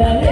Amen.